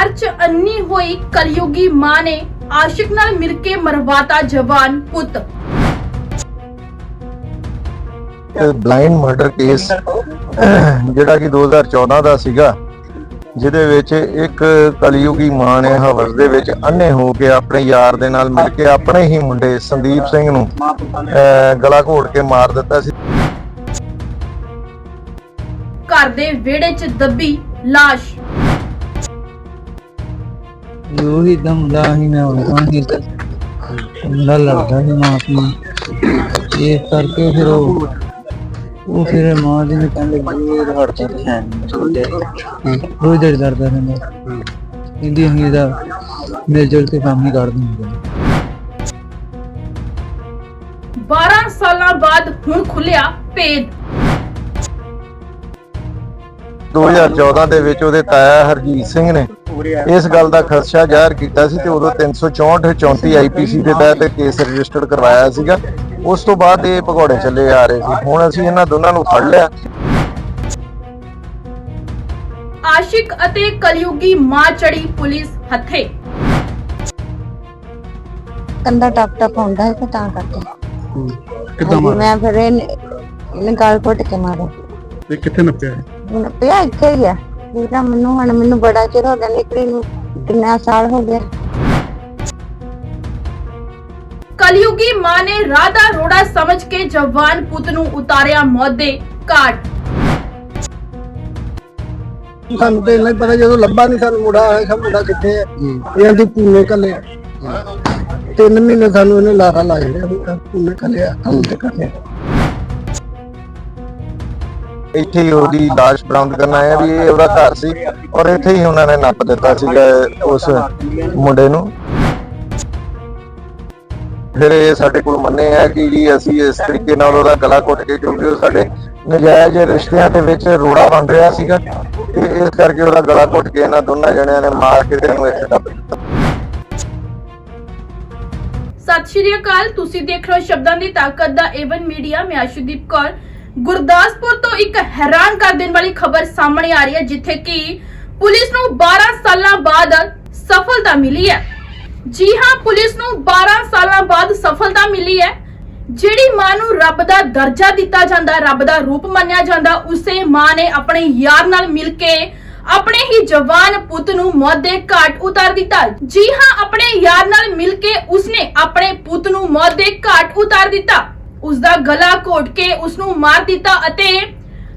ਪਿਆਰ 'ਚ ਅੰਨੀ ਹੋਈ ਕਲਯੁਗੀ ਮਾਂ ਨੇ ਆਸ਼ਿਕ ਨਾਲ ਮਿਲ ਕੇ ਮਰਵਾਤਾ ਜਵਾਨ ਪੁੱਤ। ਬਲਾਈਂਡ ਮਰਡਰ ਕੇਸ ਜਿਹੜਾ ਕਿ 2014 ਦਾ ਸੀਗਾ ਜਿਹਦੇ ਵਿੱਚ ਇੱਕ ਕਲਯੁਗੀ ਮਾਂ ਨੇ ਹਵਸ ਦੇ ਵਿੱਚ ਅੰਨੇ ਹੋ ਕੇ ਆਪਣੇ ਯਾਰ ਦੇ ਨਾਲ ਮਿਲ ਕੇ ਆਪਣੇ ਹੀ ਮੁੰਡੇ ਸੰਦੀਪ ਸਿੰਘ ਨੂੰ ਗਲਾ ਘੋਟ ਕੇ ਮਾਰ ਦਿੱਤਾ ਸੀ। ਘਰ ਦੇ ਵਿਹੜੇ 'ਚ ਦੱਬੀ ਲਾਸ਼। ਉਹੀ ਦਮ ਦਾ ਹੀ ਮੈਂ ਹੁੰਦਾ ਹੀ ਮੁੰਡਾ ਲੜਦਾ ਸੀ ਮਾਂ ਆਪਣੀ ਇਸ ਕਰਕੇ ਫਿਰ ਉਹ ਉਹ ਫਿਰ ਮਾਂ ਜੀ ਨੇ ਕਹਿੰਦੇ ਵੀ ਇਹ ਹੜਦਾ ਤੇ ਹੈ ਨਹੀਂ। ਰੋਜ਼ ਦਰ ਦਰਦਾ ਰਹਿੰਦਾ। ਕਹਿੰਦੀ ਅਸੀਂ ਇਹਦਾ ਮਿਲ ਜੁਲ ਕੇ ਕੰਮ ਹੀ ਕਰ ਦਿੰਦੇ ਹਾਂ। 12 ਸਾਲਾਂ ਬਾਅਦ ਹੁਣ ਖੁੱਲਿਆ ਭੇਦ। 2014 ਦੇ ਵਿੱਚ ਉਹਦੇ ਤਾਇਆ ਹਰਜੀਤ ਸਿੰਘ ਨੇ ਇਸ ਗੱਲ ਦਾ ਖਦਸ਼ਾ ਜ਼ਾਹਰ ਕੀਤਾ ਸੀ ਤੇ ਉਦੋਂ 364 34 ਆਈਪੀਸੀ ਦੇ ਤਹਿਤ ਕੇਸ ਰਜਿਸਟਰਡ ਕਰਵਾਇਆ ਸੀਗਾ। ਉਸ ਤੋਂ ਬਾਅਦ ਇਹ ਭਗੌੜੇ ਚੱਲੇ ਆ ਰਹੇ ਸੀ। ਹੁਣ ਅਸੀਂ ਇਹਨਾਂ ਦੋਨਾਂ ਨੂੰ ਫੜ ਲਿਆ। ਆਸ਼ਿਕ ਅਤੇ ਕਲਯੁਗੀ ਮਾਂ ਚੜੀ ਪੁਲਿਸ ਹੱਥੇ। ਕੰਦਾ ਟਪ ਟਪ ਹੁੰਦਾ ਹੈ ਤੇ ਤਾਂ ਕਰਕੇ ਕਿੱਦਾਂ ਹਾਂਜੀ, ਮੈਂ ਫਿਰ ਇਹਨੇ ਗਾਲ ਘੁੱਟ ਕੇ ਮਾਰਿਆ ਤੇ ਕਿੱਥੇ ਨੱਪਿਆ ਹੁਣ ਪਿਆ ਇੱਥੇ ਹੀ ਆ। ਜਿਹੜਾ ਮੈਨੂੰ ਹੁਣ ਮੈਨੂੰ ਬੜਾ ਚਿਰ ਹੋ ਗਿਆ ਨਿਕਲੀ ਨੂੰ ਕਿੰਨਾ ਸਾਲ ਹੋ ਗਿਆ। ਕਲਯੁਗੀ ਮਾਂ ਨੇ ਰਾਧਾ ਰੋੜਾ ਸਮਝ ਕੇ ਜਵਾਨ ਪੁੱਤ ਨੂੰ ਉਤਾਰਿਆ ਮੌਤ ਦੇ ਘਾਟ। ਸਾਨੂੰ ਤੇ ਇੰਨਾ ਹੀ ਪਤਾ ਜਦੋਂ ਲੱਭਾ ਨਹੀਂ ਸਾਨੂੰ ਮੁੰਡਾ ਆਇਆ ਸਾ ਮੁੰਡਾ ਕਿੱਥੇ ਹੈ? ਇਹਨਾਂ ਦੀ ਪੂਨੇ ਕੱਲੇ ਤਿੰਨ ਮਹੀਨੇ ਸਾਨੂੰ ਇਹਨੇ ਲਾਰਾ ਲਾ ਲਿਆ ਵੀ ਪੂਨੇ ਕੱਲਿਆ ਕੰਮ ਤੇ ਕੱਲਿਆ ਇੱਥੇ ਹੀ ਉਹਦੀ ਲਾਸ਼ ਬਰਾਮਦ ਕਰਨ ਆਏ ਆ ਵੀ ਇਹ ਉਹਦਾ ਘਰ ਸੀ ਔਰ ਇੱਥੇ ਹੀ ਉਹਨਾਂ ਨੇ ਨੱਪ ਦਿੱਤਾ ਸੀਗਾ ਉਸ ਮੁੰਡੇ ਨੂੰ। ਫਿਰ ਇਹ ਸਾਡੇ ਕੋਲ ਮੰਨੇ ਆ ਕਿ ਜੀ ਅਸੀਂ ਇਸ ਤਰੀਕੇ ਨਾਲ ਉਹਦਾ ਗਲਾ ਘੁੱਟ ਕੇ ਕਿਉਂਕਿ ਉਹ ਸਾਡੇ ਨਜਾਇਜ਼ ਰਿਸ਼ਤਿਆਂ ਦੇ ਵਿੱਚ ਰੋੜਾ ਬਣ ਰਿਹਾ ਸੀਗਾ ਤੇ ਇਸ ਕਰਕੇ ਉਹਦਾ ਗਲਾ ਘੁੱਟ ਕੇ ਇਹਨਾਂ ਦੋਨਾਂ ਜਣਿਆਂ ਨੇ ਮਾਰ ਕੇ ਤੇ ਇਹਨੂੰ ਇੱਥੇ ਦੱਬ ਦਿੱਤਾ। ਸਤਿ ਸ਼੍ਰੀ ਅਕਾਲ, ਤੁਸੀਂ ਦੇਖ ਰਹੇ ਹੋ ਸ਼ਬਦਾਂ ਦੀ ਤਾਕਤ ਦਾ ਏਵਨ ਮੀਡੀਆ ਮੈਂ ਆਸ਼ੂਦੀਪ ਕੌਰ। ਗੁਰਦਾਸਪੁਰ ਤੋਂ ਇੱਕ ਹੈਰਾਨ ਕਰ ਦੇਣ ਵਾਲੀ ਖਬਰ ਸਾਹਮਣੇ ਆ ਰਹੀ ਹੈ, ਜਿੱਥੇ ਕਿ ਪੁਲਿਸ ਨੂੰ 12 ਸਾਲਾਂ ਬਾਅਦ ਸਫਲਤਾ ਮਿਲੀ ਹੈ। ਜੀ ਹਾਂ, ਪੁਲਿਸ ਨੂੰ 12 ਸਾਲਾਂ ਬਾਅਦ ਸਫਲਤਾ ਮਿਲੀ ਹੈ। ਜਿਹੜੀ ਮਾਂ ਨੂੰ ਰੱਬ ਦਾ ਦਰਜਾ ਦਿੱਤਾ ਜਾਂਦਾ, ਰੱਬ ਦਾ ਰੂਪ ਮੰਨਿਆ ਜਾਂਦਾ, ਉਸੇ ਮਾਂ ਨੇ ਆਪਣੇ ਯਾਰ ਨਾਲ ਮਿਲ ਕੇ ਆਪਣੇ ਹੀ ਜਵਾਨ ਪੁੱਤ ਨੂੰ ਮੌਤ ਦੇ ਘਾਟ ਉਤਾਰ ਦਿੱਤਾ। ਜੀ ਹਾਂ, ਆਪਣੇ ਯਾਰ ਨਾਲ ਮਿਲ ਕੇ ਉਸਨੇ ਆਪਣੇ ਪੁੱਤ ਨੂੰ ਮੌਤ ਦੇ ਘਾਟ ਉਤਾਰ ਦਿੱਤਾ। ਉਸ ਦਾ ਗਲਾ ਘੋਟ ਕੇ ਉਸ ਨੂੰ ਮਾਰ ਦਿੱਤਾ ਅਤੇ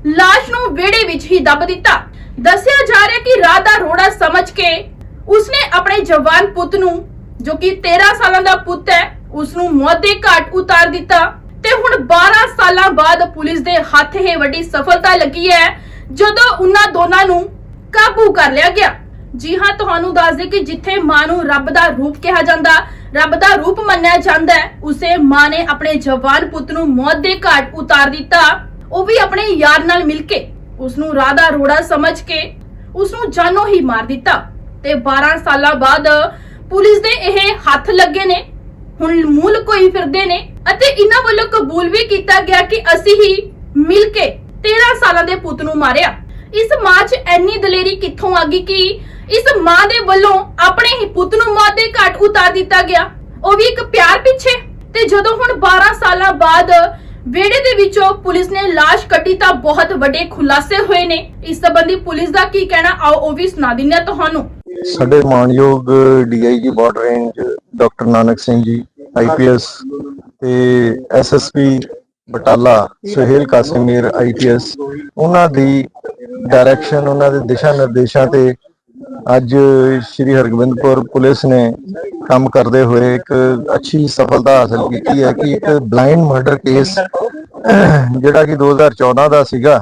ਲਾਸ਼ ਨੂੰ ਵਿਹੜੇ ਵਿੱਚ ਹੀ ਦੱਬ ਦਿੱਤਾ। ਦੱਸਿਆ ਜਾ ਰਿਹਾ ਕਿ ਰਾਤ ਦਾ ਰੋੜਾ ਸਮਝ ਕੇ ਉਸਨੇ ਆਪਣੇ ਜਵਾਨ ਪੁੱਤ ਨੂੰ, ਜੋ ਕਿ 13 ਸਾਲਾਂ ਦਾ ਪੁੱਤ ਹੈ ਉਸ ਨੂੰ ਮੌਤ ਦੇ ਘਾਟ ਉਤਾਰ ਦਿੱਤਾ ਤੇ ਹੁਣ 12 ਸਾਲਾਂ ਬਾਅਦ ਪੁਲਿਸ ਦੇ ਹੱਥ ਇਹ ਵੱਡੀ ਸਫਲਤਾ ਲੱਗੀ ਹੈ, ਜਦੋਂ ਉਹਨਾਂ ਦੋਨਾਂ ਨੂੰ ਕਾਬੂ ਕਰ ਲਿਆ ਗਿਆ। ਜੀ ਹਾਂ, ਤੁਹਾਨੂੰ ਦੱਸ ਦੇ ਕਿ ਜਿੱਥੇ ਮਾਂ ਨੂੰ ਰੱਬ ਦਾ ਰੂਪ ਕਿਹਾ ਜਾਂਦਾ, ਰੱਬ ਦਾ ਰੂਪ ਮੰਨਿਆ ਜਾਂਦਾ ਹੈ, ਉਸੇ ਮਾਂ ਨੇ ਆਪਣੇ ਜਵਾਨ ਪੁੱਤ ਨੂੰ ਮੌਤ ਦੇ ਘਾਟ ਉਤਾਰ ਦਿੱਤਾ। ਉਹ ਵੀ ਆਪਣੇ ਯਾਰ ਨਾਲ ਮਿਲ ਕੇ ਉਸ ਨੂੰ ਰਾਧਾ ਰੋੜਾ ਸਮਝ ਕੇ ਉਸ ਨੂੰ ਜਾਨੋਂ ਹੀ ਮਾਰ ਦਿੱਤਾ। ਤੇ 12 ਸਾਲਾਂ ਬਾਅਦ ਪੁਲਿਸ ਦੇ ਇਹ ਹੱਥ ਲੱਗੇ ਨੇ, ਹੁਣ ਮੂਲ ਕੋਈ ਫਿਰਦੇ ਨੇ, ਅਤੇ ਇਹਨਾਂ ਵੱਲੋਂ ਕਬੂਲ ਵੀ ਕੀਤਾ ਗਿਆ ਕਿ ਅਸੀਂ ਹੀ ਮਿਲ ਕੇ 13 ਸਾਲਾਂ ਦੇ ਪੁੱਤ ਨੂੰ ਮਾਰਿਆ। ਇਸ ਮਾਂ 'ਚ ਐਨੀ ਦਲੇਰੀ ਕਿੱਥੋਂ ਆ ਗਈ ਕਿ ਇਸ ਮਾਂ ਦੇ ਵੱਲੋਂ ਆਪਣੇ ਹੀ ਪੁੱਤ ਨੂੰ ਮੌਤ ਦੇ ਘਾਟ ਉਤਾਰ ਦਿੱਤਾ ਗਿਆ। ਉਹ ਵੀ ਇੱਕ ਪਿਆਰ ਪਿੱਛੇ। ਤੇ ਜਦੋਂ ਹੁਣ 12 ਸਾਲਾਂ ਬਾਅਦ ਵਿਹੜੇ ਦੇ ਵਿੱਚੋਂ ਪੁਲਿਸ ਨੇ ਲਾਸ਼ ਕੱਢੀ ਤਾਂ ਬਹੁਤ ਵੱਡੇ ਖੁਲਾਸੇ ਹੋਏ ਨੇ। ਇਸ ਸੰਬੰਧੀ ਪੁਲਿਸ ਦਾ ਕੀ ਕਹਿਣਾ? ਆਓ ਉਹ ਵੀ ਸੁਣਾ ਦਿੰਦੇ ਤੁਹਾਨੂੰ। ਸਾਡੇ ਮਾਨਯੋਗ DIG border range doctor Nanak Singh ji IPS ਤੇ ਐਸਐਸਪੀ ਬਟਾਲਾ, ਸੁਹੇਲ ਕਾਸਿਮੀਰ ਆਈਪੀਐਸ ਉਹਨਾਂ ਦੀ ਡਾਇਰੈਕਸ਼ਨ ਉਹਨਾਂ ਦੇ ਦਿਸ਼ਾ ਨਿਰਦੇਸ਼ਾਂ ਤੇ ਅੱਜ ਸ਼੍ਰੀ ਹਰਗੋਬਿੰਦਪੁਰ ਪੁਲਿਸ ਨੇ ਕੰਮ ਕਰਦੇ ਹੋਏ ਇੱਕ ਅੱਛੀ ਸਫਲਤਾ ਹਾਸਲ ਕੀਤੀ ਹੈ ਕਿ ਇੱਕ ਬਲਾਈਂਡ ਮਰਡਰ ਕੇਸ ਜਿਹੜਾ ਕਿ 2014 ਦਾ ਸੀਗਾ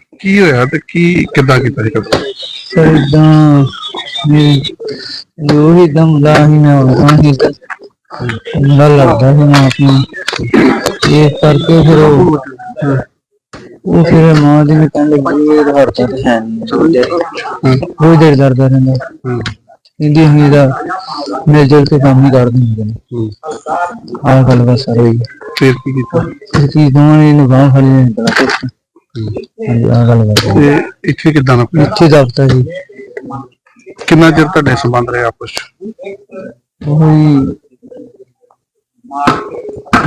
ਕੀ ਹੋਇਆ ਤੇ ਕੀ ਕਿੱਦਾਂ ਕੀਤਾ ਸੀ ਕਤਲ ਸਰ ਇਦਾਂ ਉਹ ਹੀ ਦਮ ਲਾ ਹੀ ਮੈਂ ਉਹਨਾਂ ਹੀ ਮੁੰਡਾ ਲੜਦਾ ਸੀ ਮਾਂ ਆਪਣੀ ਇਸ ਕਰਕੇ ਫਿਰ ਉਹ ਉਹ ਫਿਰ ਮਾਂ ਦੀ ਨੇ ਕਹਿਣ ਲੱਗੀ ਇਹ ਹੜਤਾ ਤੇ ਹੈ ਨਹੀਂ ਉਹ ਦੇਰ ਦਰਦਾ ਰਹਿੰਦਾ ਇੰਦੀ ਹੀ। ਦਾ ਜੁਲ ਕੇ ਕੰਮ ਹੀ ਕਰਦੇ ਹੁੰਦੇ ਨੇ। ਆਹ ਗੱਲ ਬਸ ਸਰ ਹੋਈ ਫਿਰ ਕੀ ਕੀਤਾ? ਇਹ ਚੀਜ਼ ਦੋਵਾਂ ਨੇ ਨਿਭਾਉ ਖੜੀ ਨੇ ਹਾਂਜੀ ਆਹ ਗੱਲ ਬਸ ਤੇ ਇੱਥੇ ਕਿੱਦਾਂ ਨਾ ਪਿਆ? ਇੱਥੇ ਦਫਤਰ ਜੀ। ਕਿੰਨਾ ਚਿਰ ਤੁਹਾਡੇ ਸੰਬੰਧ ਰਹੇ ਆਪਸ ਚ? ਉਹੀ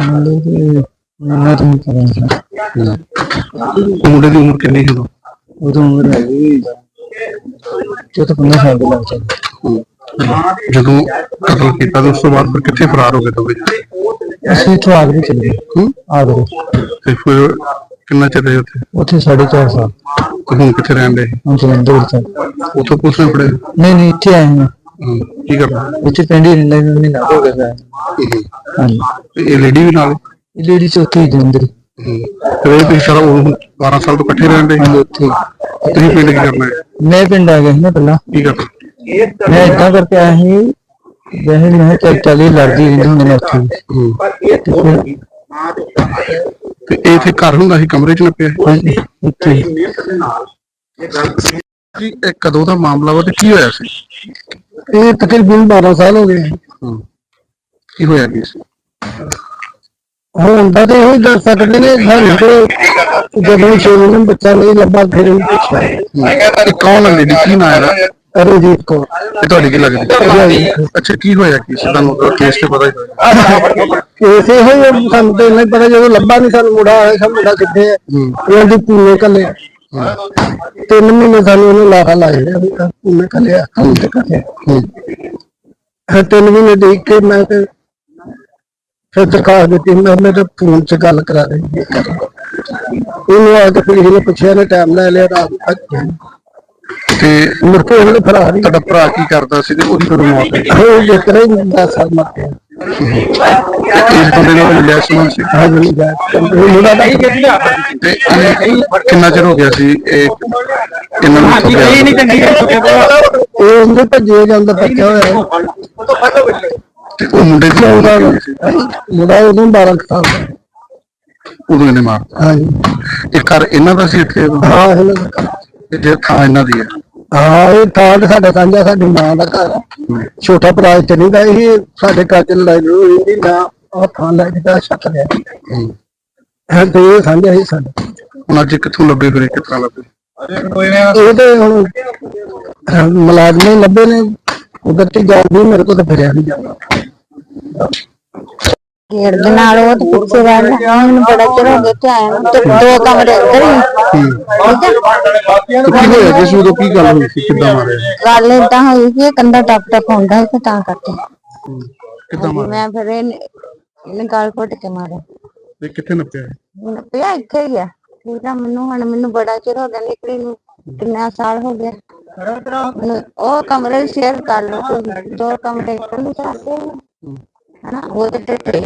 ਮੁੰਡੇ ਦੇ ਮੈਨੂੰ ਤਾਂ ਨਹੀਂ ਪਤਾ ਸਰ ਉਹ ਮੁੰਡੇ ਦੀ ਉਮਰ ਕਿੰਨੀ ਸੀ ਉਦੋਂ? ਉਦੋਂ ਉਮਰ ਹੈਗੀ ਜੋ ਤਾਂ 15 ਸਾਲ ਦੀ ਲੱਗ ਜਾਂਦੀ ਜਦੋਂ ਕਤਲ ਕੀਤਾ ਤੇ ਉਸ ਤੋਂ ਬਾਅਦ ਫਿਰ ਕਿੱਥੇ ਫਰਾਰ ਹੋ ਗਏ ਦੋਵੇਂ? ਜਣੇ? ਅਸੀਂ ਇੱਥੋਂ ਆਗਰੇ ਚਲੇ ਗਏ। ਹੂੰ? ਆਗਰੇ। ਤੇ ਫਿਰ ਕਿੰਨਾ ਚਿਰ ਰਹੇ ਉੱਥੇ? ਉੱਥੇ ਸਾਢੇ ਚਾਰ ਸਾਲ। ਤੇ ਹੁਣ ਕਿੱਥੇ ਰਹਿੰਦੇ ਹੁਣ ਜਲੰਧਰ ਆ। ਉੱਥੋਂ ਪੁਲਿਸ ਨੇ ਫੜੇ ਨਹੀਂ ਨਹੀਂ ਇੱਥੇ ਆਏ ਹਾਂ। ਹੂੰ, ਕੀ ਕਰਨਾ? ਇੱਥੇ ਪਿੰਡ ਹੀ ਰਹਿੰਦਾ ਮੈਂ ਮਹੀਨਾ ਹੋ ਗਿਆ ਹਾਂਜੀ। ਇਹ ਲੇਡੀ ਵੀ ਨਾਲ? ਇਹ ਲੇਡੀ ਚੌਥੀ ਹੀ ਜਲੰਧਰ ਹੀ। ਹੂੰ। ਤੇ ਇਹ ਤੁਸੀਂ ਸਾਰਾ ਉਹ 12 ਸਾਲ ਤੋਂ ਇਕੱਠੇ ਰਹਿੰਦੇ? ਹਾਂਜੀ ਉੱਥੇ ਹੀ। ਤੁਸੀਂ ਪਿੰਡ ਕੀ ਕਰਨਾ ਹੈ? ਮੈਂ ਪਿੰਡ ਆ ਗਿਆ ਸੀ ਨਾ ਪਹਿਲਾਂ। ਕੀ ਕਰਨਾ? ਮੈਂ ਏਦਾਂ ਕਰਕੇ ਆਇਆ ਸੀ ਵੈਸੇ ਮੈਂ ਚੱਲ ਚੱਲੀ ਲੜਦੀ ਰਹਿੰਦੀ ਹੁੰਦੀ ਨੇ ਉੱਥੇ। ਹੀ। ਹੂੰ। ਤੇ ਫਿਰ ਤੇ ਇਹ ਇੱਥੇ ਘਰ ਹੁੰਦਾ ਸੀ ਕਮਰੇ ਚ ਨੱਪਿਆ? ਹਾਂਜੀ ਹੀ। ਜੀ ਇਹ ਕਦੋਂ ਦਾ ਮਾਮਲਾ ਵਾ ਤੇ ਕੀ ਹੋਇਆ ਸੀ ਇਹ ਤਕਰੀਬਨ 12 ਸਾਲ ਹੋ ਗਏ ਹੂੰ। ਕੀ ਹੋਇਆ ਕੀ ਸੀ ਹੁਣ ਤਾਂ ਤੇ ਉਹ ਦੱਸ ਸਕਦੇ ਨੇ ਸਾਨੂੰ ਤੇ ਜਦੋਂ ਸ਼ੇਰੂ ਨੂੰ ਬੱਚਾ ਨਹੀਂ ਲੱਭਾ ਫਿਰ ਇਹਨੂੰ ਪੁੱਛਿਆ ਇਹ ਕੌਣ ਹੈ ਲੇਡੀ ਕੀ ਨਾਂ ਇਹਦਾ? ਰਣਜੀਤ ਕੌਰ। ਇਹ ਤੁਹਾਡੀ ਕੀ ਲੱਗਦੀ? ਅੱਛਾ ਕੀ ਹੋਇਆ ਕੀ? ਸੀ? ਤੁਹਾਨੂੰ ਤਾਂ ਕੇਸ ਤੇ ਪਤਾ ਹੀ ਹੋਇਆ। ਕੇਸ ਇਹੋ ਹੀ ਆ, ਸਾਨੂੰ ਤੇ ਨਹੀਂ ਪਤਾ ਜਦੋਂ ਲੱਭਾ ਨਹੀਂ ਸਾਨੂੰ ਮੁੰਡਾ ਆਇਆ ਸਾ ਮੁੰਡਾ ਕਿੱਥੇ ਹੈ। ਇਹਨਾਂ ਦੀ ਪੂਨੇ ਕੱਲੇ ਤਿੰਨ ਮਹੀਨੇ ਸਾਨੂੰ ਇਹਨੂੰ ਲਾਹਾ ਰਿਹਾ ਵੀ ਪੂਨੇ ਕੱਲੇ ਹਮ ਤੇ ਕੱਲੇ ਹਾਂ। ਤਿੰਨ ਮਹੀਨੇ ਦੇਖ ਕੇ ਮੈਂ ਤੇ ਫਿਰ ਦਰਖਾਸਤ ਦਿੱਤੀ ਮੈਂ ਮੇਰੇ ਫੋਨ 'ਚ ਗੱਲ ਕਰਾ ਦੇ ਇਹਨੂੰ ਆ ਕੇ ਪੁਲਿਸ ਨੇ ਪੁੱਛਿਆ ਨੇ ਟਾਈਮ ਲੈ ਲਿਆ ਰਾਤ ਤੱਕ। ਤੇ ਮੁੜ ਕੇ ਉਹਨੇ ਫਰਾਰ ਹੀ ਤੁਹਾਡਾ ਭਰਾ ਕੀ ਕਰਦਾ ਸੀ ਤੇ ਉਹਦੀ ਕਦੋਂ ਮੌਤ ਹੋਈ? ਉਹ ਤਰ੍ਹਾਂ ਹੀ ਦਸ ਸਾਲ ਮਰ ਗਿਆ। ਇਸ ਬੰਦੇ ਨਾਲ ਮਿਲਿਆ ਸੀ ਸੀ ਹਾਂ ਜੀ ਮੁੰਡਾ ਦਾ ਤੇ ਇਹ ਕਿੰਨਾ ਚਿਰ ਹੋ ਗਿਆ ਸੀ? ਇਹ ਇਹਨਾਂ ਨੂੰ ਗਿਆ? ਇਹ ਉਹਦੇ ਭੱਜੇ ਜਾਂਦਾ ਬੱਚਾ ਹੋਇਆ। ਤੇ ਉਹ ਮੁੰਡੇ ਦੀ ਸੀ? ਮੁੰਡਾ ਉਦੋਂ 12 ਕੁ ਸਾਲ ਦਾ ਉਦੋਂ ਇਹਨੇ ਮਾਰਤਾ। ਹਾਂ ਜੀ ਇਹ ਘਰ ਇਹਨਾਂ ਦਾ ਸੀ ਇੱਥੇ? ਹਾਂ ਇਹਨਾਂ ਦਾ ਘਰ। ਤੇ ਜੇ ਥਾਂ ਇਹਨਾਂ ਦੀ ਹੈ ਹਾਂ ਇਹ ਥਾਂ ਤੇ ਸਾਡਾ ਸਾਂਝਾ ਸਾਡੀ ਮਾਂ ਦਾ ਘਰ ਆ। ਛੋਟਾ ਭਰਾ ਇੱਥੇ ਨਹੀਂ ਦਾ ਇਹ ਸਾਡੇ ਘਰ ਚ ਲੜਾਈ ਲੜੂਈ ਹੋਈ ਨਾ ਉਹ ਥਾਂ ਲੈ ਕੇ ਤਾਂ ਛੱਕ ਲਿਆ। ਹਾਂ। ਤੇ ਇਹ ਸਾਂਝਾ ਹੀ ਸਾਡਾ। ਹੁਣ ਅੱਜ ਕਿੱਥੋਂ ਲੱਭੇ ਫਿਰ ਇਹ ਕਿੱਥਾਂ ਲੱਭੇ? ਇਹ ਤੇ ਹੁਣ ਅਹ, ਮੁਲਾਜ਼ਮ ਹੀ ਲੱਭੇ ਨੇ। ਉਧਰ ਤੇ ਜਾਂਦੀ ਮੇਰੇ ਕੋਲ ਤਾਂ ਫਿਰਿਆ ਨਹੀਂ ਜਾਂਦਾ। ਗੇੜ ਦੇ ਨਾਲ ਉਹ ਤੇ ਪਿੱਛੇ ਰਹਿ ਗਿਆ ਮੈਨੂੰ ਬੜਾ ਚਿਰ ਹੋ ਗਿਆ ਤੇ ਆਇਆ ਨੂੰ। ਤੇ ਦੋ ਕਮਰੇ ਉੱਧਰ ਹੀ। ਤੇ ਕੀ ਹੋਇਆ ਜਿਸ ਉਦੋਂ ਕੀ ਗੱਲ ਹੋਈ ਸੀ? ਕਿੱਦਾਂ ਮਾਰਿਆ ਗੱਲ ਏਦਾਂ ਹੋਈ ਕਿ ਇਹ ਕੰਧਾ ਟੱਪ ਟੱਪ ਹੁੰਦਾ ਸੀ ਤੇ ਤਾਂ ਕਰਕੇ। ਕਿੱਦਾਂ ਮਾਰਿਆ? ਮੈਂ ਫਿਰ ਇਹਨੇ ਇਹਨੇ ਗਾਲ ਘੁੱਟ ਕੇ ਮਾਰਿਆ। ਤੇ ਕਿੱਥੇ ਨੱਪਿਆ? ਇਹ? ਹੁਣ ਪਿਆ ਇੱਥੇ ਹੀ ਆ। ਮੈਨੂੰ ਹੁਣ ਮੈਨੂੰ ਬੜਾ ਚਿਰ ਹੋ ਗਿਆ ਨਿਕਲੀ ਨੂੰ। ਕਿੰਨਾ ਸਾਲ ਹੋ ਗਿਆ। ਮੈਨੂੰ ਉਹ ਕਮਰੇ ਸ਼ੇਅਰ ਕਰ ਲਓ। ਤੁਸੀਂ। ਦੋ ਕਮਰੇ ਉਹ ਤੇ ਟੁੱਟੇ